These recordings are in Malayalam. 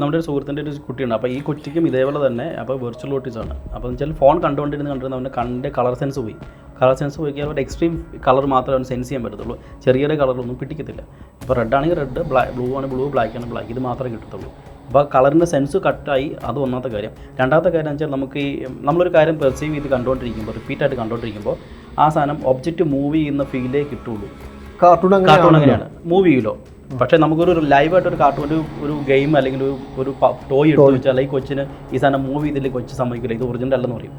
നമ്മുടെ ഒരു സുഹൃത്തിന്റെ ഒരു കുട്ടിയുണ്ട്. അപ്പോൾ ഈ കുട്ടിക്കും ഇതേപോലെ തന്നെ അപ്പോൾ വെർച്വൽ ഓട്ടിസാണ് അപ്പോൾ വെച്ചാൽ ഫോൺ കണ്ടുകൊണ്ടിരുന്ന് കണ്ടിരുന്ന അവന്റെ കണ്ണിന്റെ കളർ സെൻസ് പോയി. കളർ സെൻസ് പോയി അവരുടെ എക്സ്ട്രീം കളർ മാത്രമേ അവൻ സെൻസ് ചെയ്യാൻ പറ്റത്തുള്ളൂ. ചെറിയ ചെറിയ കളറിലൊന്നും പിടിക്കത്തില്ല. ഇപ്പോൾ റെഡ് ആണെങ്കിൽ റെഡ് ബ്ലാക്ക് ബ്ലൂ ആണ് ബ്ലൂ ബ്ലാക്ക് ആണ് ബ്ലാക്ക് ഇത് മാത്രമേ കിട്ടത്തുള്ളൂ. അപ്പോൾ കളറിന്റെ സെൻസ് കട്ടായി അത് ഒന്നാമത്തെ കാര്യം. രണ്ടാമത്തെ കാര്യം എന്ന് വെച്ചാൽ നമുക്ക് ഈ നമ്മളൊരു കാര്യം പെർസീവ് ചെയ്ത് കണ്ടുകൊണ്ടിരിക്കുമ്പോൾ റിപ്പീറ്റായിട്ട് കണ്ടുകൊണ്ടിരിക്കുമ്പോൾ ആ സാധനം ഒബ്ജക്റ്റ് മൂവ് ചെയ്യുന്ന ഫീലേ കിട്ടുള്ളൂ കാർട്ടൂൺ കാർട്ടൂൺ അങ്ങനെ അങ്ങനെയാണ്. മൂവ് ചെയ്യൂലോ? പക്ഷേ നമുക്കൊരു ലൈവായിട്ട് ഒരു കാർട്ടൂൺ ഒരു ഒരു ഗെയിം അല്ലെങ്കിൽ ഒരു ഒരു ടോയ് എടുത്ത് വെച്ചാൽ ഈ കൊച്ചിന് ഈ സാധനം മൂവ് ചെയ്തില്ല കൊച്ചു സമ്മതിക്കില്ല. ഇത് ഒറിജിനൽ അല്ലെന്ന് പറയും.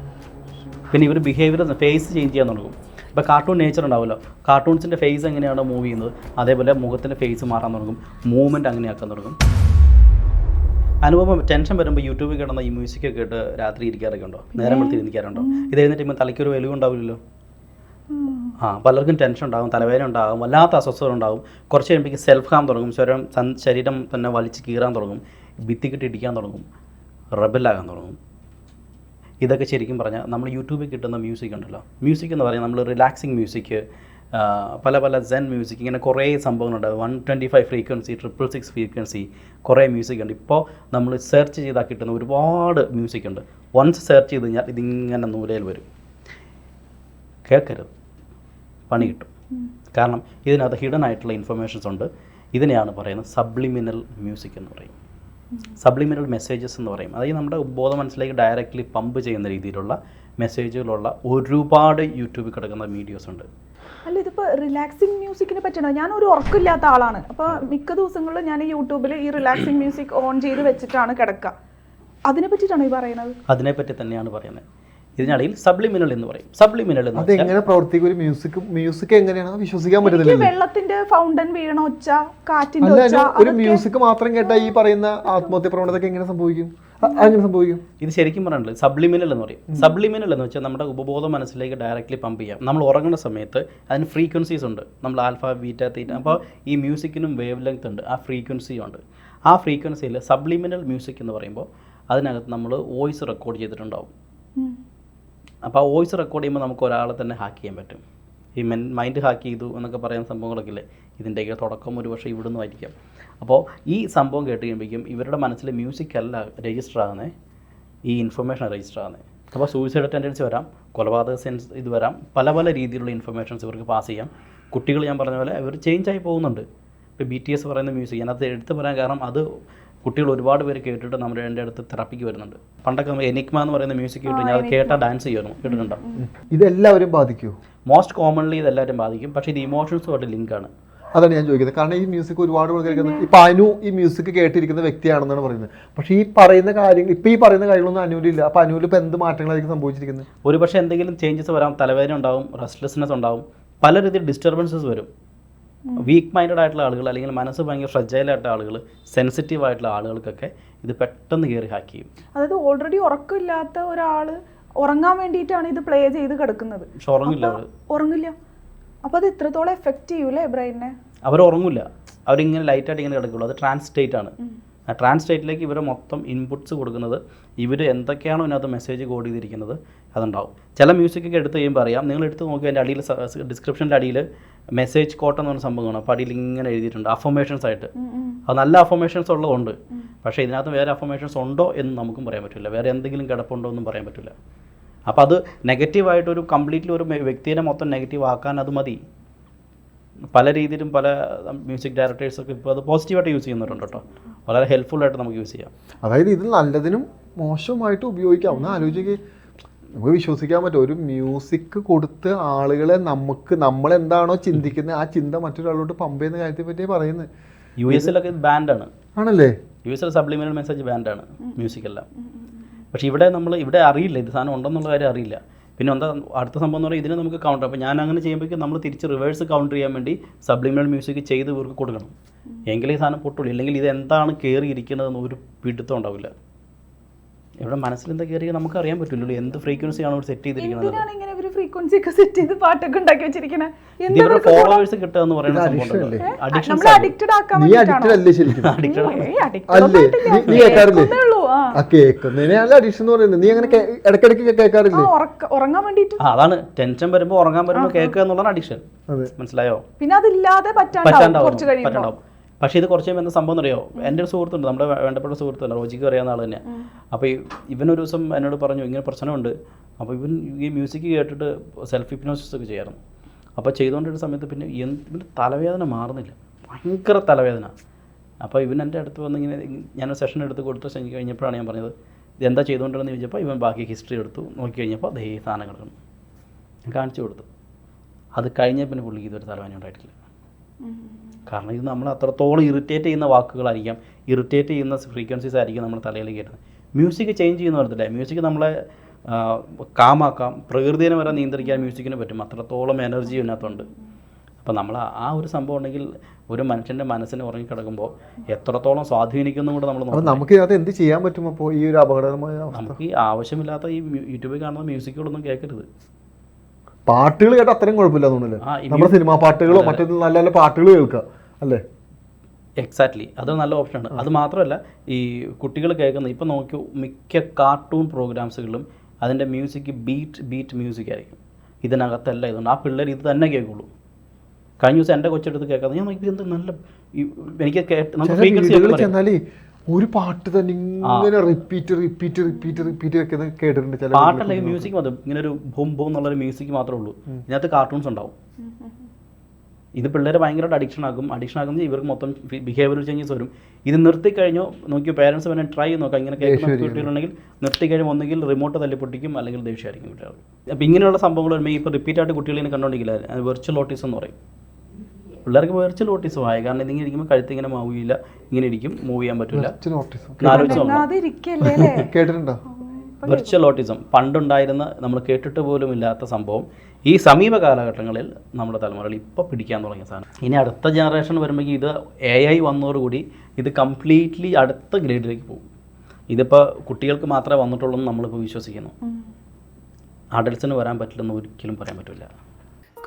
പിന്നെ ഇവർ ബിഹേവിയർ ഫേസ് ചേഞ്ച് ചെയ്യാൻ തുടങ്ങും. ഇപ്പോൾ കാർട്ടൂൺ നേച്ചർ ഉണ്ടാവുമല്ലോ. കാർട്ടൂൺസിന്റെ ഫേസ് എങ്ങനെയാണ് മൂവ് ചെയ്യുന്നത് അതേപോലെ മുഖത്തിന്റെ ഫേസ് മാറാൻ തുടങ്ങും. മൂവ്മെന്റ് അങ്ങനെയാക്കാൻ തുടങ്ങും. അനുഭവം ടെൻഷൻ വരുമ്പോൾ യൂട്യൂബിൽ കിടന്ന ഈ മ്യൂസിക് ഇട്ട് രാത്രി ഇരിക്കാറൊക്കെ ഉണ്ടോ? നേരം വെളുത്തിരിക്കാറുണ്ടോ ഇത് എഴുന്നേറ്റ് ഇപ്പം തലയ്ക്കൊരു ഉണ്ടാവില്ലല്ലോ ആ പലർക്കും ടെൻഷൻ ഉണ്ടാകും തലവേദന ഉണ്ടാകും വല്ലാത്ത അസ്വസ്ഥത ഉണ്ടാകും കുറച്ച് കഴിയുമ്പോഴേക്ക് സെൽഫ് ഹാം തുടങ്ങും. സ്വരം ശരീരം തന്നെ വലിച്ച് കീറാൻ തുടങ്ങും. ഭിത്തി ഭിത്തിക്കിട്ട് ഇടിക്കാൻ തുടങ്ങും. റബലാകാൻ തുടങ്ങും. ഇതൊക്കെ ശരിക്കും പറഞ്ഞാൽ നമ്മൾ യൂട്യൂബിൽ കിട്ടുന്ന മ്യൂസിക് ഉണ്ടല്ലോ. മ്യൂസിക് എന്ന് പറയുന്നത് നമ്മൾ റിലാക്സിങ് മ്യൂസിക് പല പല സെൻ മ്യൂസിക് ഇങ്ങനെ കുറേ സംഭവങ്ങളുണ്ട്. One twenty five frequency triple six frequency കുറേ മ്യൂസിക് ഉണ്ട്. ഇപ്പോൾ നമ്മൾ സെർച്ച് ചെയ്താൽ കിട്ടുന്ന ഒരുപാട് മ്യൂസിക് ഉണ്ട്. വൺസ് സെർച്ച് ചെയ്ത് കഴിഞ്ഞാൽ ഇതിങ്ങനെ നൂലയിൽ വരും. കേൾക്കരുത്. പണി കിട്ടും. കാരണം ഇതിനകത്ത് ഹിഡൻ ആയിട്ടുള്ള ഇൻഫർമേഷൻസ് ഉണ്ട്. ഇതിനെയാണ് പറയുന്നത് സബ്ലിമിനൽ മ്യൂസിക് എന്ന് പറയും. സബ്ലിമിനൽ മെസ്സേജസ് എന്ന് പറയും. അതായത് നമ്മുടെ ബോധ മനസ്സിലേക്ക് ഡയറക്റ്റ്ലി പമ്പ് ചെയ്യുന്ന രീതിയിലുള്ള മെസ്സേജുകളുള്ള ഒരുപാട് യൂട്യൂബിൽ കിടക്കുന്ന വീഡിയോസ് ഉണ്ട്. അല്ല ഇതിപ്പോ റിലാക്സിങ് മ്യൂസിക്കിനെ പറ്റിയാണ്? ഞാൻ ഒരു ഉറക്കമില്ലാത്ത ആളാണ്. അപ്പോൾ മിക്ക ദിവസങ്ങളിലും ഞാൻ യൂട്യൂബിൽ ഈ റിലാക്സിങ് മ്യൂസിക് ഓൺ ചെയ്ത് വെച്ചിട്ടാണ് കിടക്കുക. അതിനെ പറ്റിയിട്ടാണ് ഈ പറയുന്നത്? അതിനെപ്പറ്റി തന്നെയാണ് പറയുന്നത്. ഇതിനിടയിൽ സബ്ലിമിനൽ എന്ന് പറയും. സബ്ലിമിനൽ എന്ന് അത് എങ്ങനെ പ്രവർത്തിക്കും? ഒരു മ്യൂസിക് മ്യൂസിക് എങ്ങനെയാണ്? വിശ്വസിക്കാൻ പറ്റുന്നില്ല വെള്ളത്തിന്റെ ഫൗണ്ടൻ വീണ ഒച്ച കാറ്റിന്റെ ഒച്ച ഒരു മ്യൂസിക് മാത്രം കേട്ടാൽ ഈ പറയുന്ന ആത്മഹത്യ പ്രവണതയൊക്കെ എങ്ങനെ സംഭവിക്കും? അങ്ങനെ സംഭവിക്കും? ഇത് ശരിക്കും പറഞ്ഞിട്ടുള്ളത് സബ്ലിമിനൽ എന്ന് പറയും. സബ്ലിമിനൽ എന്ന് വെച്ചാൽ നമ്മുടെ ഉപബോധ മനസ്സിലേക്ക് ഡയറക്റ്റ്ലി പമ്പ് ചെയ്യാം. നമ്മൾ ഉറങ്ങുന്ന സമയത്ത് അതിന് ഫ്രീക്വൻസീസ് ഉണ്ട്. നമ്മൾ ആൽഫ ബീറ്റ തീറ്റ അപ്പോൾ ഈ മ്യൂസിക്കിനും വേവ് ലെങ്ത് ഉണ്ട്. ആ ഫ്രീക്വൻസിയും ഉണ്ട്. ആ ഫ്രീക്വൻസിയിൽ സബ്ലിമിനൽ മ്യൂസിക് എന്ന് പറയുമ്പോൾ അതിനകത്ത് നമ്മൾ വോയിസ് റെക്കോർഡ് ചെയ്തിട്ടുണ്ടാവും. അപ്പോൾ ആ വോയിസ് റെക്കോർഡ് ചെയ്യുമ്പോൾ നമുക്ക് ഒരാളെ തന്നെ ഹാക്ക് ചെയ്യാൻ പറ്റും. ഈ മെൻ മൈൻഡ് ഹാക്ക് ചെയ്തു എന്നൊക്കെ പറയുന്ന സംഭവങ്ങളൊക്കെ ഇല്ലേ ഇതിന്റെയൊക്കെ തുടക്കം ഒരു പക്ഷേ ഇവിടുന്ന് ആയിരിക്കാം അപ്പോൾ ഈ സംഭവം കേട്ട് കഴിയുമ്പോഴേക്കും ഇവരുടെ മനസ്സിൽ മ്യൂസിക് അല്ല രജിസ്റ്റർ ആകുന്നത് ഈ ഇൻഫർമേഷൻ രജിസ്റ്റർ ആകുന്നത് അപ്പോൾ സൂയിസൈഡ് ടെൻഡൻസി വരാം കൊലപാതക സെൻസ് ഇത് വരാം പല പല രീതിയിലുള്ള ഇൻഫർമേഷൻസ് ഇവർക്ക് പാസ് ചെയ്യാം. കുട്ടികൾ ഞാൻ പറഞ്ഞ പോലെ ഇവർ ചേഞ്ച് ആയി പോകുന്നുണ്ട്. ഇപ്പോൾ ബി ടി എസ് പറയുന്ന മ്യൂസിക് ഞാനത് എടുത്തു പറയാൻ കാരണം അത് കുട്ടികൾ ഒരുപാട് പേര് കേട്ടിട്ട് നമ്മുടെ എന്റെ അടുത്ത് തെറാപ്പിക്ക് വരുന്നുണ്ട്. പണ്ടൊക്കെ നമ്മൾ എനിക്മ എന്ന് പറയുന്ന മ്യൂസിക് കേട്ട്. ഞാൻ അത് കേട്ടാൽ ഡാൻസ് ചെയ്യുമായിരുന്നു. കേട്ടിട്ടുണ്ടോ? ഇതെല്ലാവരും ബാധിക്കൂ മോസ്റ്റ് കോമൺലി ഇതെല്ലാവരും ബാധിക്കും. പക്ഷേ ഇത് ഇമോഷൻസുമായിട്ട് ലിങ്കാണ് അതാണ് ഞാൻ ചോദിക്കുന്നത്. കാരണം ഈ മ്യൂസിക് ഒരുപാട് പേർ കേൾക്കുന്നത് ഇപ്പൊ അനു ഈ മ്യൂസിക് കേട്ടിരിക്കുന്ന വ്യക്തിയാണെന്നാണ് പറയുന്നത്. പക്ഷേ ഈ പറയുന്ന കാര്യങ്ങൾ ഇപ്പൊ ഈ പറയുന്ന കാര്യങ്ങളൊന്നും അനുവിലില്ല. അപ്പൊ അനുവിൽ ഇപ്പൊ എന്ത് മാറ്റങ്ങളായിരിക്കും സംഭവിച്ചിരിക്കുന്നത്? ഒരുപക്ഷെ എന്തെങ്കിലും ചേഞ്ചസ് വരാം. തലവേദന ഉണ്ടാവും. റെസ്റ്റ്ലെസ്നെസ് ഉണ്ടാവും. പല രീതിയിൽ ഡിസ്റ്റർബൻസസ് വരും. വീക്ക് മൈൻഡഡ് ആയിട്ടുള്ള ആളുകൾ അല്ലെങ്കിൽ മനസ്സ് ഭയങ്കര ഫ്രജൈലായിട്ടുള്ള ആളുകൾ സെൻസിറ്റീവ് ആയിട്ടുള്ള ആളുകൾക്കൊക്കെ ഇത് പെട്ടെന്ന് കയറി ഹാക്ക് ചെയ്യും. അതായത് ഓൾറെഡി ഉറക്കമില്ലാത്ത ഒരാൾ ഉറങ്ങാൻ വേണ്ടിയിട്ടാണ് ഇത് പ്ലേ ചെയ്ത് കിടക്കുന്നത്. പക്ഷെ ഉറങ്ങില്ല ഉറങ്ങില്ല. അപ്പോൾ അത് ഇത്രത്തോളം എഫക്റ്റ് ചെയ്യൂലേ ബ്രെയിനെ അവർ ഉറങ്ങില്ല അവരിങ്ങനെ ലൈറ്റായിട്ട് ഇങ്ങനെ കിടക്കുള്ളൂ. അത് ട്രാൻസ്റ്റേറ്റ് ആണ്. ആ ട്രാൻസ് സ്റ്റേറ്റിലേക്ക് ഇവർ മൊത്തം ഇൻപുട്സ് കൊടുക്കുന്നത് ഇവർ എന്തൊക്കെയാണോ ഇതിനകത്ത് മെസ്സേജ് കോഡ് ചെയ്തിരിക്കുന്നത് അതുണ്ടാവും. ചില മ്യൂസിക്കൊക്കെ എടുത്ത് കഴിയുമ്പോൾ അറിയാം. നിങ്ങൾ എടുത്ത് നോക്കി അതിന്റെ അടിയിൽ ഡിസ്ക്രിപ്ഷന്റെ അടിയിൽ മെസ്സേജ് കോട്ട് എന്ന് പറഞ്ഞ സംഭവം കാണാം. അപ്പോൾ അടിയിൽ ഇങ്ങനെ എഴുതിയിട്ടുണ്ട്. അഫർമേഷൻസ് ആയിട്ട്. അത് നല്ല അഫർമേഷൻസ് ഉള്ളതുണ്ട്. പക്ഷേ ഇതിനകത്ത് വേറെ അഫർമേഷൻസ് ഉണ്ടോ എന്ന് നമുക്കും പറയാൻ പറ്റില്ല. വേറെ എന്തെങ്കിലും കിടപ്പുണ്ടോ എന്നും പറയാൻ പറ്റില്ല. അപ്പോൾ അത് നെഗറ്റീവായിട്ട് ഒരു കംപ്ലീറ്റ്ലി ഒരു വ്യക്തിയെ മൊത്തം നെഗറ്റീവ് ആക്കാൻ അത് മതി. പല രീതിയിലും പല മ്യൂസിക് ഡയറക്ടേഴ്സൊക്കെ ഇപ്പോൾ അത് പോസിറ്റീവായിട്ട് യൂസ് ചെയ്യുന്നവരുണ്ട് കേട്ടോ. വളരെ ഹെൽപ്ഫുൾ ആയിട്ട് നമുക്ക് യൂസ് ചെയ്യാം. അതായത് ഇത് നല്ലതിനും മോശമായിട്ട് ഉപയോഗിക്കാം. ഒന്ന് ആലോചിക്ക്. നമുക്ക് വിശ്വസിക്കാൻ പറ്റും. ഒരു മ്യൂസിക് കൊടുത്ത് ആളുകളെ നമുക്ക് നമ്മൾ എന്താണോ ചിന്തിക്കുന്നത് ആ ചിന്ത മറ്റൊരാളോട്ട് പമ്പ് ചെയ്യുന്ന കാര്യത്തെ പറ്റിയേ പറയുന്നത് യു എസിലൊക്കെ എല്ലൊക്കെ ബാൻഡാണ് ആണല്ലേ? യു എസിൽ സപ്ലിമിനൽ മെസ്സേജ് ബാൻഡാണ് മ്യൂസിക്കെല്ലാം പക്ഷേ ഇവിടെ നമ്മൾ ഇവിടെ അറിയില്ല. ഇത് സാധനം ഉണ്ടെന്നുള്ള കാര്യം അറിയില്ല. പിന്നെ എന്താ അടുത്ത സംഭവം എന്ന് പറയുമ്പോൾ ഇതിനെ നമുക്ക് കൗണ്ടർ അപ്പോൾ ഞാൻ അങ്ങനെ ചെയ്യുമ്പോഴേക്കും നമ്മൾ തിരിച്ച് റിവേഴ്സ് കൗണ്ടർ ചെയ്യാൻ വേണ്ടി സബ്ലിമിനൽ മ്യൂസിക് ചെയ്ത് ഇവർക്ക് കൊടുക്കണം. എങ്കിലേ ഈ സാധനം പൊട്ടുള്ളൂ. ഇല്ലെങ്കിൽ ഇത് എന്താണ് കയറിയിരിക്കുന്നതെന്ന് ഒരു പിടുത്തം ഉണ്ടാവില്ല. ഇവിടെ മനസ്സിൽ എന്താ കയറിയ നമുക്ക് അറിയാൻ പറ്റില്ലല്ലോ. എന്ത് ഫ്രീക്വൻസിയാണ് അവർ സെറ്റ് ചെയ്തിരിക്കുന്നത്? എന്തിനാണ് ഇങ്ങനെ ഒരു ഫ്രീക്വൻസി ഒക്കെ സെറ്റ് ചെയ്ത് പാട്ടൊക്കെ ഉണ്ടാക്കി വെച്ചിരിക്കണേ? ഫോളോവേഴ്സ് കിട്ടുക എന്ന് പറയുന്ന അഡിക്റ്റഡ് ആക്കാൻ അഡിക്റ്റഡ് ആ ആ കേൾക്കുന്നതിനല്ല അഡിക്ഷൻ എന്ന് പറയുന്നത്. നീ അങ്ങനെ ഇടയ്ക്കിടയ്ക്ക് കേൾക്കാറില്ലേ? ഉറങ്ങാൻ വേണ്ടിട്ട്. അതാണ്. ടെൻഷൻ വരുമ്പോൾ ഉറങ്ങാൻ വരുമ്പോ കേൾക്കുക എന്നുള്ളതാണ് അഡിക്ഷൻ മനസ്സിലായോ? പിന്നെ അതില്ലാതെ പറ്റാണ്ടാവും പറ്റാണ്ടാവും. കുറച്ച് കഴിയുമ്പോൾ പക്ഷേ ഇത് കുറച്ച് കഴിയുമ്പോൾ എന്താ സംഭവം അറിയോ? എന്റെ ഒരു സുഹൃത്തുണ്ട് നമ്മുടെ വേണ്ടപ്പെട്ട സുഹൃത്തുണ്ട്. റോജിക്ക് അറിയാവുന്ന ആൾ തന്നെ അപ്പോൾ ഈ ഇവനൊരു ദിവസം എന്നോട് പറഞ്ഞു ഇങ്ങനെ പ്രശ്നമുണ്ട്. അപ്പോൾ ഇവൻ ഈ മ്യൂസിക് കേട്ടിട്ട് സെൽഫ് ഹിപ്നോസിസ് ഒക്കെ ചെയ്യാറുണ്ട്. അപ്പോൾ ചെയ്തുകൊണ്ടിരുന്ന സമയത്ത് പിന്നെ എന്ത് തലവേദന മാറുന്നില്ല. ഭയങ്കര തലവേദന. അപ്പോൾ ഇവൻ എന്റെ അടുത്ത് വന്ന് ഇങ്ങനെ ഞാനൊരു സെഷൻ എടുത്ത് കൊടുത്ത് ശനി കഴിഞ്ഞപ്പോഴാണ് ഞാൻ പറഞ്ഞത് ഇത് എന്താ ചെയ്തുകൊണ്ടിരുന്നത് ചോദിച്ചപ്പോൾ ഇവൻ ബാക്കി ഹിസ്റ്ററി എടുത്തു നോക്കി കഴിഞ്ഞപ്പോൾ അതേ സാധനം കിടക്കുന്നു ഞാൻ കാണിച്ചു കൊടുത്തു. അത് കഴിഞ്ഞ പിന്നെ പുള്ളിക്ക് ഇതൊരു തലവേദന ഉണ്ടായിട്ടില്ല. കാരണം ഇത് നമ്മൾ അത്രത്തോളം ഇറിറ്റേറ്റ് ചെയ്യുന്ന വാക്കുകളായിരിക്കാം ഇറിറ്റേറ്റ് ചെയ്യുന്ന ഫ്രീക്വൻസീസ് ആയിരിക്കും നമ്മുടെ തലയിൽ കേട്ടത് മ്യൂസിക് ചേഞ്ച് ചെയ്യുന്ന പറഞ്ഞിട്ടില്ല മ്യൂസിക് നമ്മളെ കാമാക്കാം പ്രകൃതിനെ വരെ നിയന്ത്രിക്കാൻ മ്യൂസിക്കിന് പറ്റും. അത്രത്തോളം എനർജി ഇതിനകത്തുണ്ട്. അപ്പോൾ നമ്മൾ ആ- ഒരു സംഭവം ഉണ്ടെങ്കിൽ ഒരു മനുഷ്യന്റെ മനസ്സിന് ഉറങ്ങിക്കിടക്കുമ്പോൾ എത്രത്തോളം സ്വാധീനിക്കുന്നു കൂടെ നമ്മൾ നോക്കണം. നമുക്ക് അത് എന്ത് ചെയ്യാൻ പറ്റും? അപ്പോൾ ഈ ഒരു അപകടകരമായ നമുക്ക് ഈ ആവശ്യമില്ലാത്ത ഈ യൂട്യൂബിൽ കാണുന്ന മ്യൂസിക്കുകളൊന്നും കേൾക്കരുത് പാട്ടുകൾ കേട്ട് അത്രയും കുഴപ്പമില്ല തോന്നുന്നില്ലേ? നമ്മുടെ സിനിമാ പാട്ടുകളോ മറ്റൊരു നല്ല നല്ല പാട്ടുകൾ കേൾക്കുക അല്ലേ? എക്സാക്ട്ലി അത് നല്ല ഓപ്ഷനാണ്. അത് മാത്രമല്ല ഈ കുട്ടികൾ കേൾക്കുന്ന ഇപ്പം നോക്കിയോ മിക്ക കാർട്ടൂൺ പ്രോഗ്രാംസുകളിലും അതിന്റെ മ്യൂസിക് ബീറ്റ് ബീറ്റ് മ്യൂസിക് ആയിരിക്കും. ഇതിനകത്തല്ല ഇതുണ്ട്. ആ പിള്ളേർ ഇത് തന്നെ കേൾക്കുള്ളൂ. കഴിഞ്ഞ ദിവസം എന്റെ കൊച്ചെടുത്ത് കേൾക്കാതെ ഞാൻ നോക്കി എന്ത് നല്ല എനിക്ക് കേട്ട് ഒരു പാട്ട് തന്നെ ഇങ്ങനെ റിപ്പീറ്റ് റിപ്പീറ്റ് റിപ്പീറ്റ് റിപ്പീറ്റ് കേട്ടിട്ടുണ്ട് പാട്ടല്ലെങ്കിൽ പാട്ടല്ല മ്യൂസിക് മതി ഇങ്ങനെ ഒരു ബോം ബോം എന്നുള്ളൊരു മ്യൂസിക് മാത്രമേ ഉള്ളൂ. ഇതിനകത്ത് കാർട്ടൂൺസ് ഉണ്ടാവും. ഇത് പിള്ളേരെ ഭയങ്കരമായിട്ട് അഡിക്ഷൻ ആക്കും. അഡിക്ഷൻ ആക്കുന്നത് ഇവർക്ക് മൊത്തം ബിഹേവിയർ ചേഞ്ചസ് വരും. ഇത് നിർത്തി കഴിഞ്ഞോ നോക്കിയോ പേരൻസ് വേണേൽ ട്രൈ ചെയ്ത് നോക്കാം. ഇങ്ങനെ കേൾക്കുന്ന കുട്ടികളുണ്ടെങ്കിൽ നിർത്തി കഴിയുമ്പോൾ ഒന്നുകിൽ റിമോട്ട് തല്ലിപ്പൊട്ടിക്കും അല്ലെങ്കിൽ ദേഷ്യമായിരിക്കും കുട്ടികൾ അപ്പോൾ ഇങ്ങനെയുള്ള സംഭവങ്ങൾ വരുമ്പോൾ ഇപ്പോൾ റിപ്പീറ്റ് ആയിട്ട് കുട്ടികൾ ഇങ്ങനെ കണ്ടുകൊണ്ടിരിക്കില്ല വെർച്വൽ ഓട്ടീസ് എന്ന് പറയും. പിള്ളേർക്ക് വെർച്വൽ ഓട്ടിസം ആയി കാരണം ഇതിങ്ങനെ ഇരിക്കുമ്പോൾ കഴുത്ത് ഇങ്ങനെ മാവുകയില്ല. ഇങ്ങനെ ഇരിക്കും. മൂവ് ചെയ്യാൻ പറ്റില്ല കേട്ടിട്ടുണ്ടോ? വെർച്വൽ ഓട്ടിസം പണ്ടുണ്ടായിരുന്ന നമ്മൾ കേട്ടിട്ട് പോലും ഇല്ലാത്ത സംഭവം. ഈ സമീപ കാലഘട്ടങ്ങളിൽ നമ്മുടെ തലമുറകൾ ഇപ്പോൾ പിടിക്കാൻ തുടങ്ങിയ സാധനം. ഇനി അടുത്ത ജനറേഷൻ വരുമ്പോൾ ഇത് എ ഐ വന്നതോടുകൂടി ഇത് കംപ്ലീറ്റ്ലി അടുത്ത ഗ്രേഡിലേക്ക് പോകും. ഇതിപ്പോൾ കുട്ടികൾക്ക് മാത്രമേ വന്നിട്ടുള്ളൂ എന്ന് നമ്മളിപ്പോൾ വിശ്വസിക്കുന്നു. അഡൽസിന് വരാൻ പറ്റില്ലെന്ന് ഒരിക്കലും പറയാൻ പറ്റില്ല